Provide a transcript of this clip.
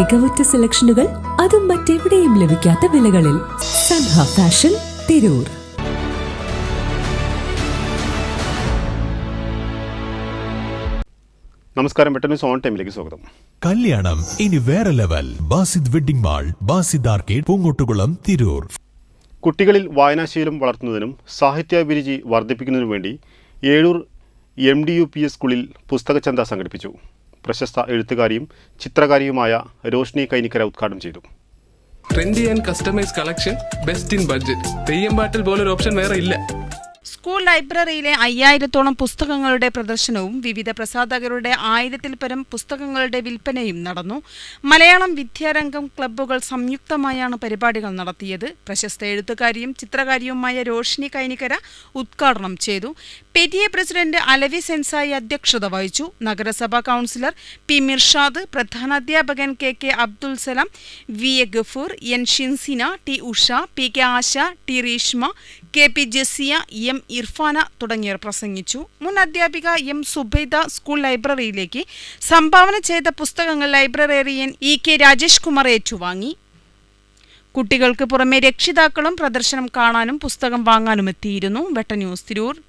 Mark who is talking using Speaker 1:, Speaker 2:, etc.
Speaker 1: മികവുറ്റ സെലക്ഷനുകൾ അതും മറ്റെവിടെയും ലഭിക്കാത്ത വിലകളിൽ സൻഹ ഫാഷൻ തിരൂർ.
Speaker 2: നമസ്കാരം പെട്ടെന്ന് സോൺ ടൈമിലേക്ക് സ്വാഗതം.
Speaker 3: കല്യാണം ഇനി വേറെ level. Basid wedding mall Basid arcade Poongottukulam Tirur.
Speaker 2: കുട്ടികളിൽ വായനാശീലം വളർത്തുന്നതിനും സാഹിത്യാഭിരുചി വർദ്ധിപ്പിക്കുന്നതിനും വേണ്ടി Ezhur M D U P S സ്കൂളിൽ പുസ്തകചന്ത സംഘടിപ്പിച്ചു. പ്രശസ്ത എഴുത്തുകാരിയും ചിത്രകാരിയുമായ രോഷ്നി കൈനിക്കര ഉദ്ഘാടനം ചെയ്തു.
Speaker 4: Trendy and customise collection best in budget Theyyam പാട്ടിൽ പോലൊരു ഓപ്ഷൻ വേറെ ഇല്ല.
Speaker 5: സ്കൂൾ ലൈബ്രറിയിലെ അയ്യായിരത്തോളം പുസ്തകങ്ങളുടെ പ്രദർശനവും വിവിധ പ്രസാധകരുടെ ആയിരത്തിൽ പരം പുസ്തകങ്ങളുടെ വിൽപ്പനയും നടന്നു. മലയാളം വിദ്യാരംഗം ക്ലബ്ബുകൾ സംയുക്തമായാണ് പരിപാടികൾ നടത്തിയത്. പ്രശസ്ത എഴുത്തുകാരിയും ചിത്രകാരിയുമായ രോഷിനി കൈനിക്കര ഉദ്ഘാടനം ചെയ്തു. P T A president Alavi Sensai അധ്യക്ഷത വഹിച്ചു. നഗരസഭാ councillor P Mirshad പ്രധാനാധ്യാപകൻ K K Abdul Salam V A Gafoor N Shinsina T Usha P K Asha T Reeshma K P Jasiya M Irfana തുടങ്ങിയവർ പ്രസംഗിച്ചു. മുൻ അധ്യാപിക എം സുബൈദ സ്കൂൾ ലൈബ്രറിയിലേക്ക് സംഭാവന ചെയ്ത പുസ്തകങ്ങൾ librarian E K Rajesh Kumar ഏറ്റുവാങ്ങി. കുട്ടികൾക്ക് പുറമെ രക്ഷിതാക്കളും പ്രദർശനം കാണാനും പുസ്തകം വാങ്ങാനും എത്തിയിരുന്നു. വെട്ട ന്യൂസ് തിരൂർ.